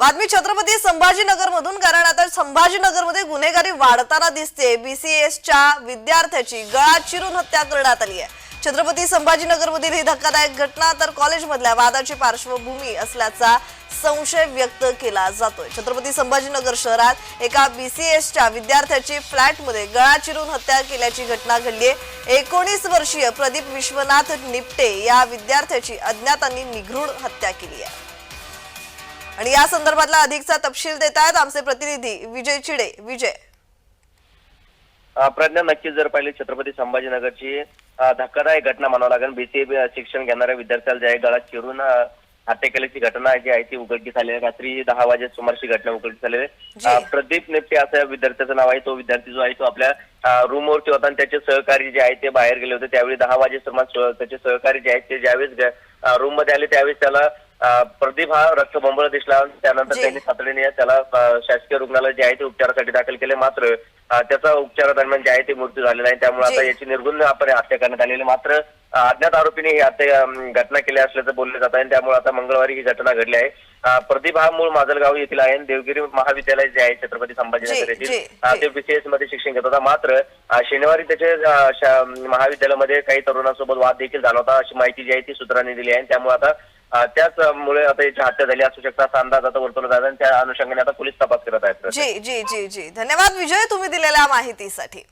बातमी छत्रपती संभाजीनगर मधून कारण आता संभाजीनगरमध्ये गुन्हेगारी वाढताना दिसते. बीसीएसच्या विद्यार्थ्याची गळा चिरून हत्या करण्यात आली आहे. छत्रपती संभाजीनगर मधील ही धक्कादायक घटना तर कॉलेजमधल्या वादाची पार्श्वभूमी असल्याचा संशय व्यक्त केला जातोय. छत्रपती संभाजीनगर शहरात एका बीसीएसच्या विद्यार्थ्याची फ्लॅटमध्ये गळा चिरून हत्या केल्याची घटना घडली आहे. एकोणीस वर्षीय प्रदीप विश्वनाथ निपटे या विद्यार्थ्याची अज्ञातांनी निघृण हत्या केली आहे. आणि या संदर्भातला अधिकचा तपशील देत आहेत आमचे प्रतिनिधी विजय चिडे. विजय. प्रज्ञा नक्कीच जर पाहिली छत्रपती संभाजीनगरची धक्कादायक घटना म्हणावं लागेल. बीसीए शिक्षण घेणाऱ्या विद्यार्थ्याला जे आहे गळा चिरून हत्या केल्याची घटना जी आहे ती उघडकीस आली आहे. रात्री दहा वाजे सुमारची घटना उघडकीस आलेली आहे. प्रदीप नेपटे असं या विद्यार्थ्याचं नाव आहे. तो विद्यार्थी जो आहे तो आपल्या रूमवरती होता आणि त्याचे सहकारी जे आहेत ते बाहेर गेले होते. त्यावेळी दहा वाजे सुमार त्याचे सहकारी जे आहेत ते ज्यावेळेस रूममध्ये आले त्यावेळेस त्याला प्रदीप हा रक्तबंबळ दिसला त्यानंतर. त्यांनी तातडीने त्याला शासकीय रुग्णालय जे आहे ते उपचारासाठी दाखल केले मात्र त्याचा उपचारादरम्यान जे आहे ते मृत्यू झालेला आहे त्यामुळे आता. याची निर्गुण आपण हत्या करण्यात आलेली. मात्र अज्ञात आरोपीने ही हत्या घटना केली असल्याचं बोललं जात आहे आणि त्यामुळे आता मंगळवारी ही घटना घडली आहे प्रदीप हा मूळ माजलगाव येथील आहे देवगिरी महाविद्यालय जे आहे छत्रपती संभाजीनगर येथील. ते बीसीएसमध्ये शिक्षण घेत होता मात्र शनिवारी त्याचे महाविद्यालयामध्ये काही तरुणांसोबत वाद देखील झाला होता अशी माहिती जी आहे ती सूत्रांनी दिली आहे त्यामुळे आता त्याचमुळे आता याची हत्या झाली असू शकता असा अंदाज आता वर्तवला जात आहे आणि त्या अनुषंगाने आता पोलीस तपास करत आहेत. जी जी जी जी. धन्यवाद विजय तुम्ही दिलेल्या माहितीसाठी.